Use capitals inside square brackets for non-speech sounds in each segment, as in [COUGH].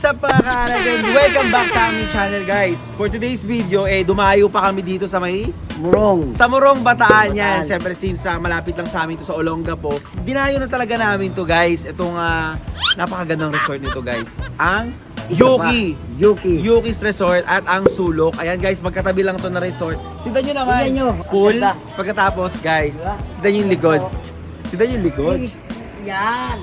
What's up mga kaalag and welcome back sa aming channel guys. For today's video, eh dumayo pa kami dito sa may Murong. sa Morong Bataan yan. Bataan. Siyempre since ah, malapit lang sa amin to sa Olonga po. Dinayo na talaga namin to guys. Itong ah, napakagandang resort nito guys. Ang Isa Yuki. pa. Yuki. Yuki's Resort at ang Sulok. Ayan guys, magkatabi lang to na resort. Tignan nyo naman. Tignan nyo. Cool. Ganda. Pagkatapos guys, Diba? tignan nyo yung likod. Tignan nyo yung likod. Yan.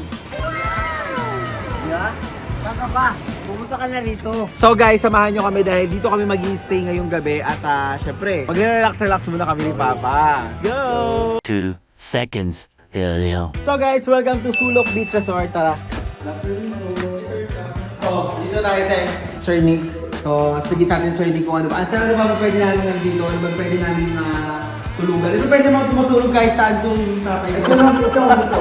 Yan. Saan ka pa? Pumunta ka na rito. So guys, samahan nyo kami dahil dito kami mag stay ngayong gabi at uh, syempre, magre-relax-relax muna kami ni Papa. Go! Two seconds earlier. So guys, welcome to Sulok Beach Resort. Tara. So, dito tayo sa Sir Nick. So, sige sa atin Sir Nick kung ano ba. Ang sarap ba pwede namin nandito? Ano ba pwede namin uh, tulugan? Ito pwede mga tumutulog kahit saan itong tatay. Ito lang, ito, ito, ito.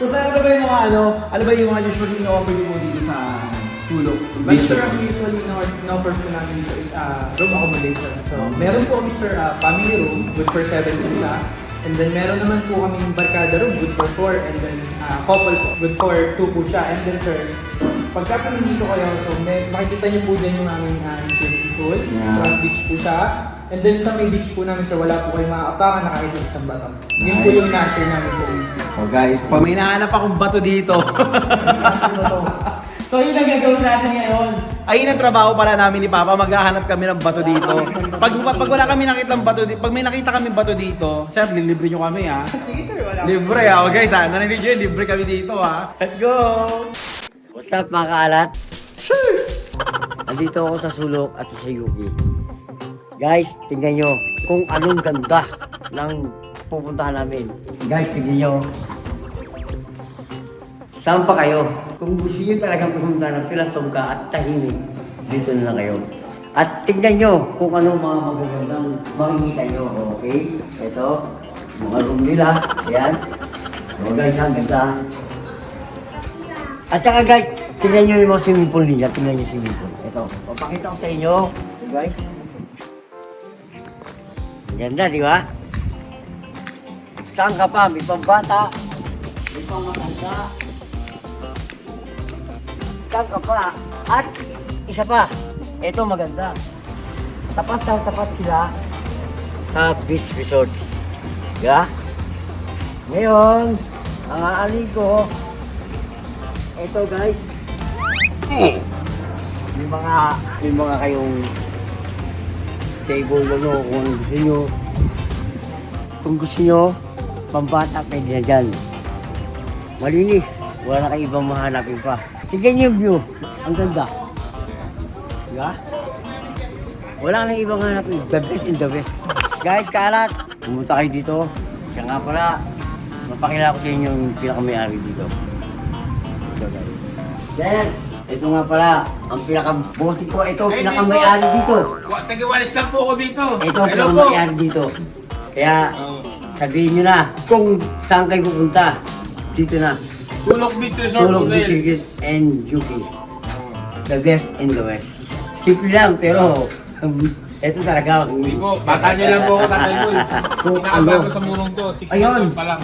So, saan ano ba yung mga ano? Ano ba yung mga usually ino-offer niyo po dito sa Sulok? Bali sir, ang usually na- na-offer po namin dito is uh, room accommodation. So, meron po kami sir, uh, family room, good for 7 po siya. And then meron naman po kaming barkada room, good for 4. And then uh, couple po, good for 2 po siya. And then sir, pagka po nandito kayo, so may, makikita niyo po dyan yung aming uh, infinity pool. Yeah. Front beach po siya. And then sa may beach po namin sir, wala po kayong makakapakan na kahit isang bato. Yun po yung na-share namin sa inyo. So guys, pag may nahanap akong bato dito. [LAUGHS] so yun ang gagawin natin ngayon. Ayun ang trabaho para namin ni Papa, maghahanap kami ng bato dito. Pag, pag wala kami nakita bato dito, pag may nakita kami bato dito, sir, lilibre nyo kami ha. [LAUGHS] Sige sir, wala. Libre ha, okay guys ha, narinig nyo yun, libre kami dito ha. Let's go! What's up mga kaalat? Sure! Andito ako sa Sulok at sa Yuki. Guys, tingnan nyo kung anong ganda ng pupuntahan namin. Guys, tingnan nyo. Saan pa kayo? Kung gusto nyo talagang pumunta ng Pilatongga at tahimik, dito na lang kayo. At tingnan nyo kung anong mga magagandang makikita nyo. Okay? Ito, mga room nila. Ayan. So guys, ang ganda. At saka guys, tingnan nyo yung mga swimming pool nila. Tingnan nyo swimming pool. Ito, papakita ko sa inyo. Guys. Ganda, di ba? Saan ka pa? May pambata. May pang Saan ka pa? At isa pa. Ito maganda. Tapat na tapat sila sa beach resorts. Di ba? Ngayon, ang aalin ko, ito guys. Yung mga, yung mga kayong table ano, kung gusto nyo. Kung gusto nyo, pambata pwede na dyan. Malinis. Wala na kayo ibang mahanapin pa. Tignan yung view. Ang ganda. Diba? Wala na ibang hanapin. The best in the best. Guys, kalat. Pumunta kayo dito. Siya nga pala. Mapakilala ko sa inyo yung pinakamayari dito. Ito guys. Then, ito nga pala. Ang pinaka-bossy ko. Ito, pinakamayari dito. Tagiwalis lang po ako dito. Ito, pinakamayari dito. Kaya, sabihin nyo na kung saan kayo pupunta. Dito na. Tulok Beach Resort Tulog Hotel. Bichigit and Yuki. The best in the West. Simple lang, pero um, ito talaga. Hindi po, bata niyo lang po ako tatay ko Pinakabago ano. sa murong to, 6 years Ayun. old pa lang.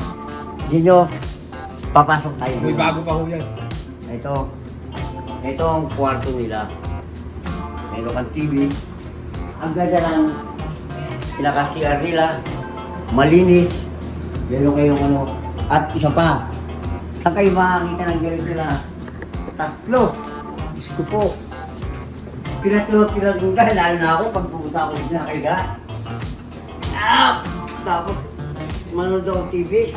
Yun nyo, papasok tayo. May bago pa ho yan. Ito, ito ang kwarto nila. Meron kang TV. Ang ganda ng pinaka-CR nila. Malinis. Meron kayong ano. At isa pa. Saan kayo makakita ng ganito na tatlo? Diyos ko po. Pinatlo, pinatungga. Lalo na ako pag pumunta ako na kaya. Ah! Tapos, manood ako TV.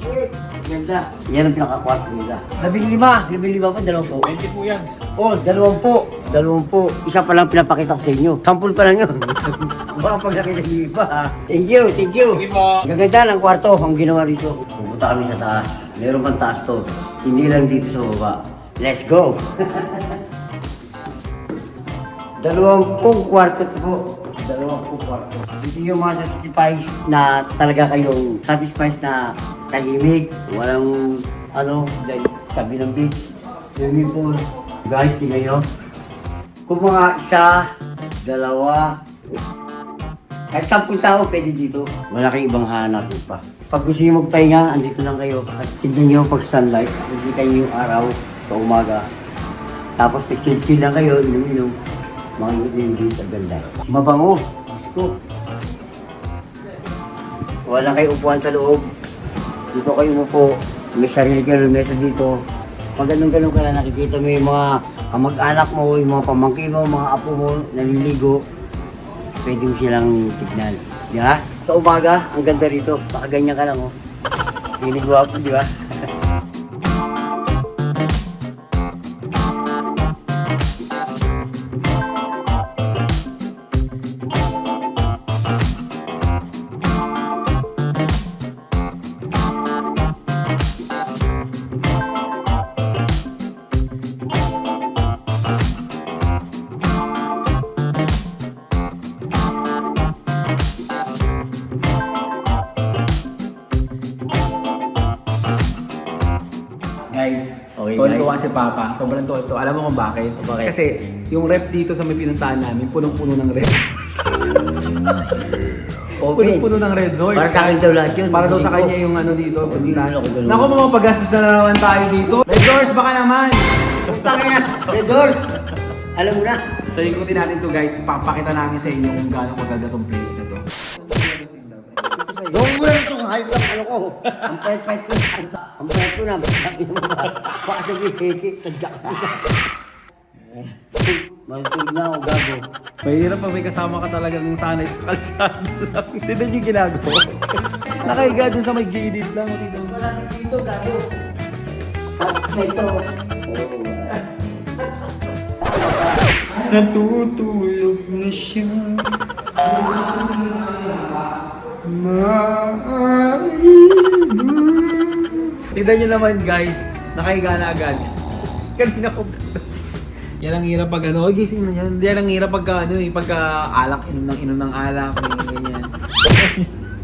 Shit! Ganda. Yan ang pinaka-kwarto nila. Labing lima. Labing lima pa, dalawang po. 20 po yan. Oh, dalawang po. Dalawang po. Isa pa lang pinapakita ko sa inyo. Sample pa lang yun. [LAUGHS] Baka pag nakita niyo iba ha. Thank you, thank you. Sige po. Gaganda ng kwarto ang ginawa rito. Pupunta kami sa taas. Meron pang taas to. Hindi lang dito sa baba. Let's go! [LAUGHS] Dalawang pong kwarto to po. Dalawang pong kwarto. Dito yung mga satisfies na talaga kayong satisfies na tahimik. Walang ano, dahil sabi ng beach. Swimming pool. Guys, tingnan nyo. Kung mga isa, dalawa, kahit sampung tao pwede dito. Wala kayong ibang hanapin pa. Pag gusto nyo magpahinga, andito lang kayo. At tignan nyo pag sunlight, hindi kayo yung araw sa umaga. Tapos chill-chill lang kayo, inom-inom. Mga English, ang ganda. Mabango. Gusto. Wala kayo upuan sa loob. Dito kayo umupo. May sarili kayo mesa dito. Pag ganun-ganun ka na nakikita mo yung mga kamag-anak mo, yung mga pamangkin mo, mga apo mo, naliligo. Pwede mo silang tignan. Di ba? Sa umaga, ang ganda rito. Baka ganyan ka lang, oh. Pinig ako, di ba? Okay, tuwan-tuwa guys. si Papa. Sobrang tuwa Alam mo kung bakit? Bakit? Kasi yung rep dito sa may pinuntahan namin, punong-puno ng red [LAUGHS] Open. Punong-puno ng red horse. Para sa akin daw lahat yun. Para daw sa kanya yung ano dito. Pinuntahan. ganun. Naku, mapapagastos na naman tayo dito. Red horse, baka naman. Putangin na! Red Doors! Alam mo na. So, ikutin natin to guys. Papakita namin sa inyo kung gaano kaganda tong place na to. Itong hayop lang ano ko. Ang pet-pet ko. Ang pet ko na. Baka sabihin, heke, tadyak ka. Magtulog na ako, gago. Mahirap pag may kasama ka talagang sanay sa kalsada lang. [LAUGHS] Hindi na yung ginagawa. Nakahiga dun sa may gilid lang. Dito. Wala dito, gago. Sa ito. Natutulog na siya. Tignan nyo naman guys, nakahiga na agad. Kanina ko Yan ang hirap pag ano, oh, gising na yan. Yan ang hirap pagka ano, eh, pagka alak, inom ng inom ng alak, ganyan, ganyan.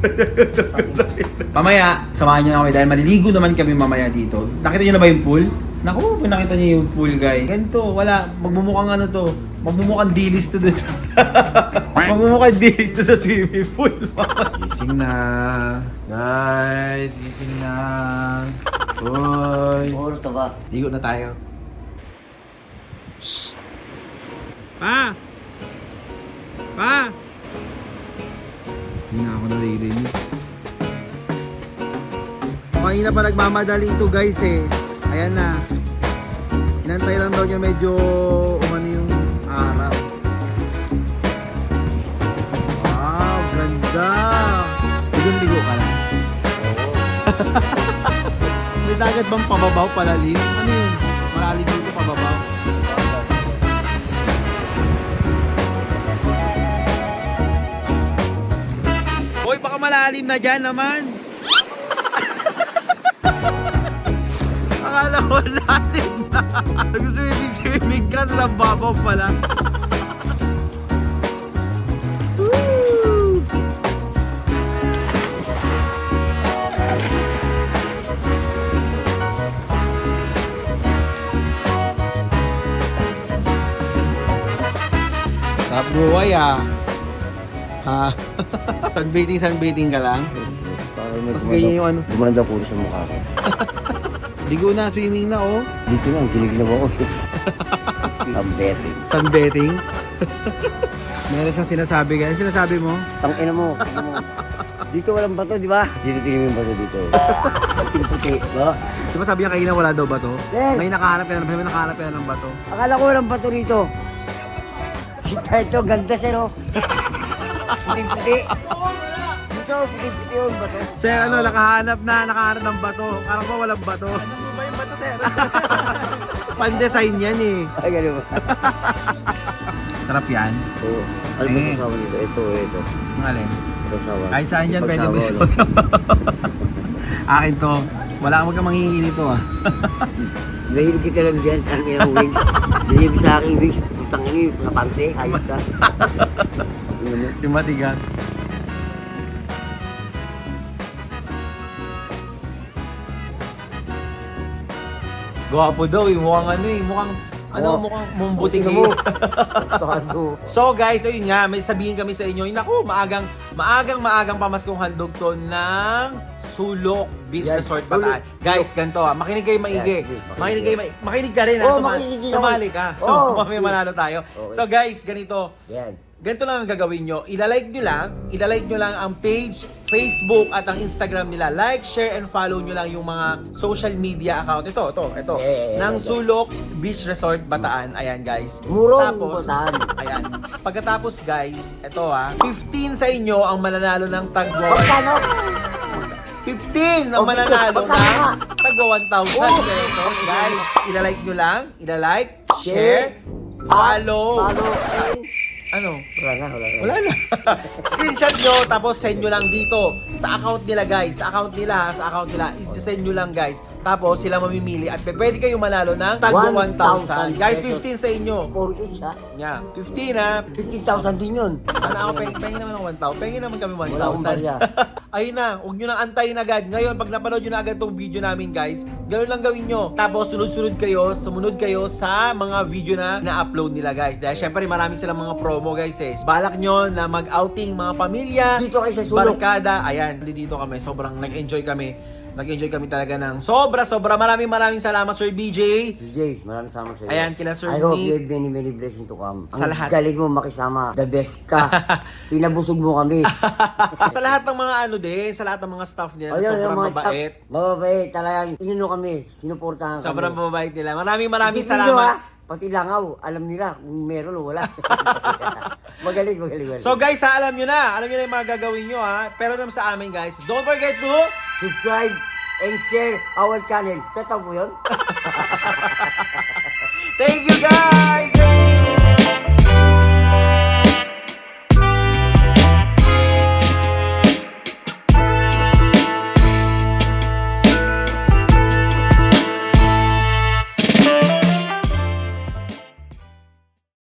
[LAUGHS] mamaya, samahan nyo na kami dahil maliligo naman kami mamaya dito. Nakita nyo na ba yung pool? Naku, kung nakita nyo yung pool guys. Ganito, wala. Magmumukhang ano to. Magmumukhang dilis to dun sa... [LAUGHS] magmumukhang dilis to sa swimming pool. [LAUGHS] Gising na. Guys, gising na. Hoy. Oras na ba? Ligo na tayo. Pa! Pa! Hindi na ako naririnig. Kanina pa nagmamadali ito guys eh. Ayan na. Inantay lang daw niya medyo umano yung araw. Wow, ganda! Ligo-ligo ka lang. [LAUGHS] May dagat bang pababaw palalim? Ano yun? Malalim dito pababaw. Hoy, baka malalim na dyan naman. Ko natin na. Nag-swimming-swimming ka sa babaw pala. Woo! Sarap buhay ah. [LAUGHS] Ha? sunbathing, sunbathing ka lang? Tapos ganyan yung ano. Gumanda po sa mukha ko. [LAUGHS] Ligo na, swimming na oh. Dito lang, giniginaw ako. Ang [LAUGHS] betting. Sunbathing. [LAUGHS] Meron siyang sinasabi ka. Ano sinasabi mo? Tang ina mo, ina mo. Dito walang bato, di ba? Tinitingin mo yung bato dito. Puti, no? Di ba sabi niya kanina wala daw bato? Yes. Ngayon nakahanap ka na, sabi nakahanap ka na ng bato. Akala ko walang bato rito. Ito, ganda siya, no? Puti-puti. Dito, puti-puti yung bato. Sir, ano, nakahanap na, nakahanap ng bato. Parang ba walang bato? Ano ba yung bato, sir? [LAUGHS] Pan-design yan eh. Ay, gano'n ba? [LAUGHS] Sarap yan. Oo. Ano ba Eh. sasawa nito? Ito, ito. Ang alin? Sawa. Ay, saan yan? Pwede mo isa [LAUGHS] Akin to. Wala kang magkamanghingi nito ah. Mahilig kita lang dyan, ang ina mo wings. Mahilig sa aking wings. Putang ina yung kapante, hayop ka. Ano mo? Yung matigas. Gwapo daw eh. Mukhang ano eh. Mukhang Ano Oo. mukhang mumbuting mo. [LAUGHS] So guys, ayun nga, may sabihin kami sa inyo, naku, maagang, maagang, maagang pamaskong handog to ng Sulok Beach Yes, Resort. Bataan. Guys, ganito ah, makinig kayo maigi. Yes, makinig. makinig kayo, maigi. makinig ka rin ha, Oo, suma- makinig din sumali ka. Oo, [LAUGHS] Mamaya manalo tayo. Okay. So guys, ganito, Yan. Ganito lang ang gagawin nyo. Ilalike nyo lang, ilalike nyo lang ang page, Facebook at ang Instagram nila. Like, share, and follow nyo lang yung mga social media account. Ito, ito, ito. Yeah, ng. Sulok Beach Resort Bataan. Ayan guys. Murong Tapos, Bataan. Ayan. Pagkatapos guys, ito ha, 15 sa inyo ang mananalo ng tagwa. Magkano? 15 ang Oh, mananalo ng tagwa 1,000 Oh. pesos. Guys, ilalike nyo lang, ilalike, Share, share, follow. Follow. and- Ano? Wala na, wala na. Wala na. [LAUGHS] Screenshot nyo, tapos send nyo lang dito. Sa account nila, guys. Sa account nila, sa account nila. Isi-send nyo lang, guys. Tapos sila mamimili at pwede kayong manalo ng tagpo 1,000. 1,000 Guys, pesos. 15 sa inyo. For each ha. Yeah, 15 ha. 50,000 din yun. Sana ako, peng, pengin naman ng 1,000. Pengin naman kami Wala akong 1,000. barya. [LAUGHS] Ayun na, huwag nyo nang antayin agad. Ngayon, pag napanood nyo na agad tong video namin, guys, ganoon lang gawin nyo. Tapos, sunod-sunod kayo, sumunod kayo sa mga video na na-upload nila, guys. Dahil syempre, marami silang mga promo, guys, eh. Balak nyo na mag-outing mga pamilya, Dito kayo sa sulok. barkada. Ayan, dito kami. Sobrang nag-enjoy kami. Nag-enjoy kami talaga ng sobra, sobra. Maraming maraming salamat, Sir BJ. Jace, maraming sama sa iyo. Ayan, kila Sir I hope Nick. you have many, many blessings to come. Ang Sa lahat. galing mo makisama. The best ka. [LAUGHS] Pinabusog mo kami. [LAUGHS] sa lahat ng mga ano din, sa lahat ng mga staff nila, Ayun, sobrang mga mabait. staff, Mababait. Talagang inuno kami. Sinuportahan kami. Sobrang mabait nila. Maraming maraming Isipin nyo, salamat. ha, Pati langaw, alam nila kung meron o wala. [LAUGHS] magaling, magaling, magaling. So guys, ha, alam nyo na. Alam nyo na yung mga gagawin nyo ha. Pero naman sa amin guys, don't forget to... Subscribe and share our channel. Tataw mo yun? [LAUGHS] Thank you guys!